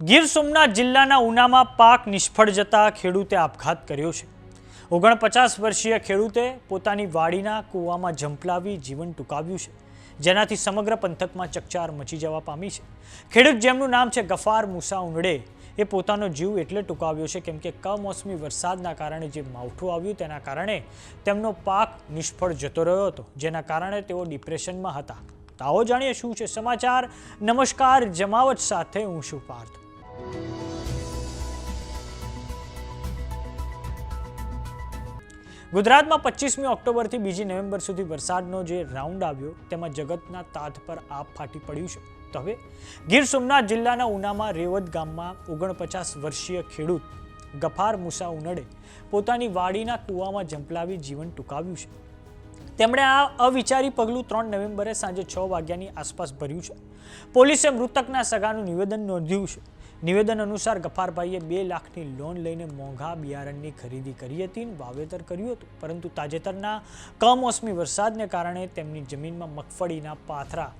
ગીર સોમનાથ જિલ્લાના ઉનામાં પાક નિષ્ફળ જતા ખેડૂતે આપઘાત કર્યો છે. ઓગણપચાસ વર્ષીય ખેડૂતે પોતાની વાડીના કૂવામાં ઝંપલાવી જીવન ટૂંકાવ્યું છે, જેનાથી સમગ્ર પંથકમાં ચકચાર મચી જવા પામી છે. ખેડૂત જેમનું નામ છે ગફાર મુસા ઉંડે એ પોતાનો જીવ એટલે ટૂંકાવ્યો છે કેમ કે કમોસમી વરસાદના કારણે જે માવઠું આવ્યું તેના કારણે તેમનો પાક નિષ્ફળ જતો રહ્યો હતો, જેના કારણે તેઓ ડિપ્રેશનમાં હતા. તો આવો જાણીએ શું છે સમાચાર? નમસ્કાર, જમાવટ સાથે હું છું પાર્થ. ગુજરાતમાં પચીસમી ઓક્ટોબરથી બીજી નવેમ્બર સુધી વરસાદનો જે રાઉન્ડ આવ્યો, તેમાં જગતના તાત પર આપ ફાટી પડ્યું છે. તો હવે ગીર સોમનાથ જિલ્લાના ઉનામાં રેવત ગામમાં ઓગણપચાસ વર્ષીય ખેડૂત ગફાર મુસા ઉનડે પોતાની વાડીના કૂવામાં ઝંપલાવી જીવન ટૂંકાવ્યું છે. તેમણે આ અવિચારી પગલું ત્રણ નવેમ્બરે સાંજે છ વાગ્યાની આસપાસ ભર્યું છે. પોલીસે મૃતકના સગાનું નિવેદન નોંધ્યું છે. નિવેદન અનુસાર ગફારભાઈએ બે લાખની લોન લઈને મોંઘા બિયારણની ખરીદી કરી હતી વાવેતર કર્યું હતું. પરંતુ તાજેતરના કમોસમી વરસાદને કારણે તેમની જમીનમાં મગફળીના પાથરા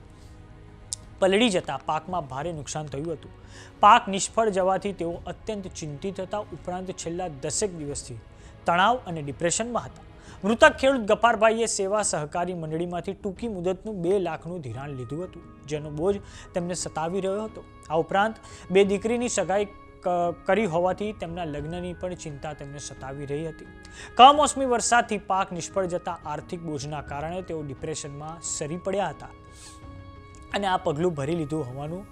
પલળી જતા પાકમાં ભારે નુકસાન થયું હતું. પાક નિષ્ફળ જવાથી તેઓ અત્યંત ચિંતિત હતા. ઉપરાંત છેલ્લા દસેક દિવસથી તણાવ અને ડિપ્રેશનમાં હતા. મૃતક ખેડૂત ગફારભાઈએ સેવા સહકારી મંડળીમાંથી ટૂંકી મુદતનું બે લાખનું ધિરાણ લીધું હતું, જેનો બોજ તેમને સતાવી રહ્યો હતો. આ ઉપરાંત બે દીકરીની સગાઈ કરી હોવાથી તેમના લગ્નની પણ ચિંતા તેમને સતાવી રહી હતી. કમોસમી વરસાદથી પાક નિષ્ફળ જતા આર્થિક બોજના કારણે તેઓ ડિપ્રેશનમાં સરી પડ્યા હતા અને આ પગલું ભરી લીધું હોવાનું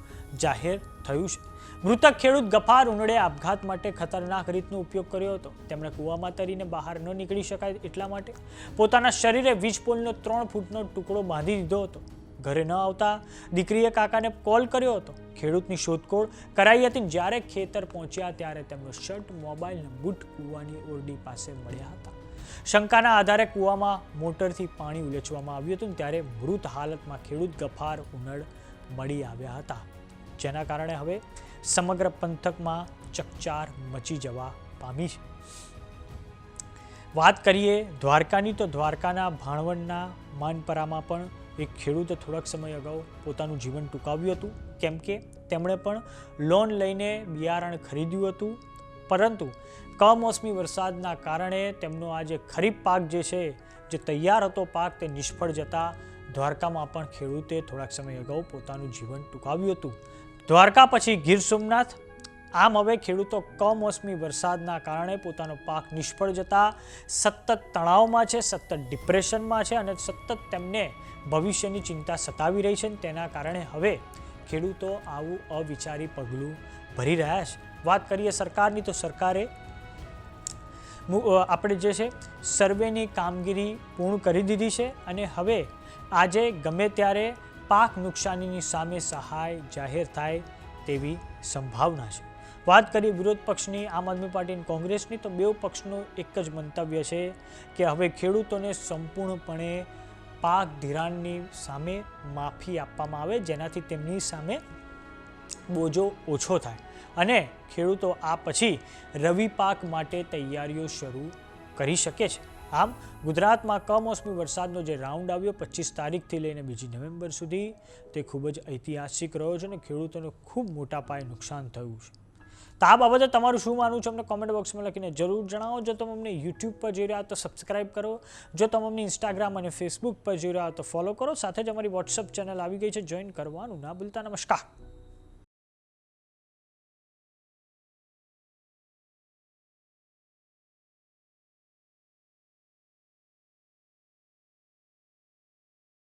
જાહેર થયું છે. મૃતક ખેડૂત ગફાર ઉનડે આપઘાત માટે ખતરનાક રીતનો ઉપયોગ કર્યો હતો. તેમણે કૂવામાં તરીને બહાર ન નીકળી શકાય એટલા માટે પોતાના શરીરે વીજપોલનો ત્રણ ફૂટનો ટુકડો બાંધી દીધો હતો. ઘરે ન આવતા દીકરીએ કાકાને કોલ કર્યો હતો. ખેડૂતની શોધખોળ કરાઈ હતી જ્યારે ખેતર પહોંચ્યા ત્યારે તેમનો શર્ટ, મોબાઈલ ને બૂટ કૂવાની ઓરડી પાસે મળ્યા હતા. શંકાના આધારે કૂવામાં મોટરથી પાણી ઉલેચવામાં આવ્યું હતું ત્યારે મૃત હાલતમાં ખેડૂત ગફાર ઉનડ મળી આવ્યા હતા. જેના કારણે હવે સમગ્ર પંથકમાં ચકચાર મચી જવા પામી છે. વાત કરીએ દ્વારકાની તો દ્વારકાના ભાણવડના માનપરામાં પણ એક ખેડૂતે થોડાક સમય અગાઉ પોતાનું જીવન ટૂંકાવ્યું હતું. કેમ કે તેમણે પણ લોન લઈને બિયારણ ખરીદ્યું હતું. પરંતુ કમોસમી વરસાદના કારણે તેમનો આ જે ખરીફ પાક જે છે, જે તૈયાર હતો પાક, તે નિષ્ફળ જતા દ્વારકામાં પણ ખેડૂતે થોડાક સમય અગાઉ પોતાનું જીવન ટૂંકાવ્યું હતું. દ્વારકા પછી ગીર સોમનાથ. આમ હવે ખેડૂતો કમોસમી વરસાદના કારણે પોતાનો પાક નિષ્ફળ જતા સતત તણાવમાં છે, સતત ડિપ્રેશનમાં છે અને સતત તેમને ભવિષ્યની ચિંતા સતાવી રહી છે તેના કારણે હવે ખેડૂતો આવું અવિચારી પગલું ભરી રહ્યા છે. વાત કરીએ સરકારની તો સરકારે આપણે જે છે સર્વેની કામગીરી પૂર્ણ કરી દીધી છે અને હવે આજે ગમે ત્યારે પાક નુકસાનીની સામે સહાય જાહેર થાય તેવી સંભાવના છે. વાત કરીએ વિરોધ પક્ષની, આમ આદમી પાર્ટી કોંગ્રેસની, તો બે પક્ષનું એક જ મંતવ્ય છે કે હવે ખેડૂતોને સંપૂર્ણપણે પાક ધિરાણની સામે માફી આપવામાં આવે, જેનાથી તેમની સામે બોજો ઓછો થાય. અને ખેડૂતો આ પછી રવિ પાક માટે તૈયારીઓ શરૂ કરી શકે છે. આમ, ગુજરાતમાં કમોસમી વરસાદનો જે રાઉન્ડ આવ્યો પચીસ તારીખથી લઈને બીજી નવેમ્બર સુધી, તે ખૂબ જ ઐતિહાસિક રહ્યો છે અને ખેડૂતોને ખૂબ મોટા પાયે નુકસાન થયું છે. તો આ બાબતે તમારું શું માનવું છે? અમને કોમેન્ટ બોક્સમાં લખીને જરૂર જણાવો. જો તમે અમને યુટ્યુબ પર જોઈ રહ્યા તો સબસ્ક્રાઇબ કરો. જો તમે અમને ઇન્સ્ટાગ્રામ અને ફેસબુક પર જોઈ રહ્યા તો ફોલો કરો. સાથે જ અમારી વોટ્સઅપ ચેનલ આવી ગઈ છે. જોઈન કરવાનું ના ભૂલતા. નમસ્કાર.